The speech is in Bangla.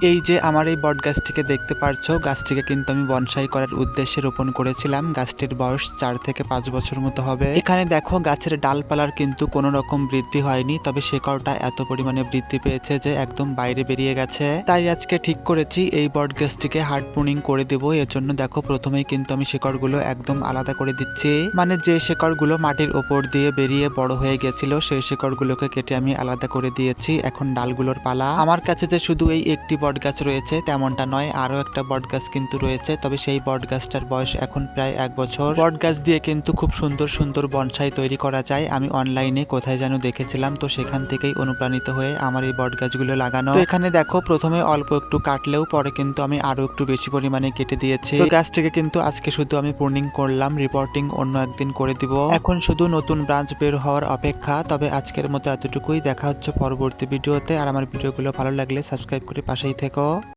এই যে আমার এই বট গাছটিকে দেখতে পারছ, গাছটিকে কিন্তু আমি বনসাই করার উদ্দেশ্যে রোপণ করেছিলাম। গাছটির বয়স চার থেকে পাঁচ বছর মতো হবে। এখানে দেখো, গাছের ডালপালার কিন্তু কোনো রকম বৃদ্ধি হয়নি, তবে শেকড়টা এত পরিমাণে বৃদ্ধি পেয়েছে যে একদম বাইরে বেরিয়ে গেছে। তাই আজকে ঠিক করেছি, এই বট গাছটিকে হার্ড প্রুনিং করে দেবো। এর জন্য দেখো, প্রথমেই কিন্তু আমি শেকড়গুলো একদম আলাদা করে দিচ্ছি। মানে যে শেকড়গুলো মাটির ওপর দিয়ে বেরিয়ে বড় হয়ে গেছিল, সেই শেকড়গুলোকে কেটে আমি আলাদা করে দিয়েছি। এখন ডালগুলোর পালা। আমার কাছে যে শুধু এই একটি বট গাছ রয়েছে, তেমনটা নয়। আরও একটা বট গাছ কিন্তু রয়েছে, তবে সেই বট গাছটার বয়স এখন প্রায় এক বছর। বট গাছ দিয়ে কিন্তু খুব সুন্দর সুন্দর বনসাই তৈরি করা যায়। আমি অনলাইনে কোথায় যেন দেখেছিলাম, তো সেখান থেকেই অনুপ্রাণিত হয়ে আমার এই বট গাছগুলো লাগানো এখানে দেখো, প্রথমে অল্প একটু কাটলেও পরে কিন্তু আমি আরও একটু বেশি পরিমাণে কেটে দিয়েছি। তো গাছটিকে কিন্তু আজকে শুধু আমি প্রুনিং করলাম, রিপোর্টিং অন্য একদিন করে দিব। এখন শুধু নতুন ব্রাঞ্চ বের হওয়ার অপেক্ষা, তবে আজকের মতো এতটুকুই। দেখা হচ্ছে পরবর্তী ভিডিওতে, আর আমার ভিডিওগুলো ভালো লাগলে সাবস্ক্রাইব করে পাশেই থেকো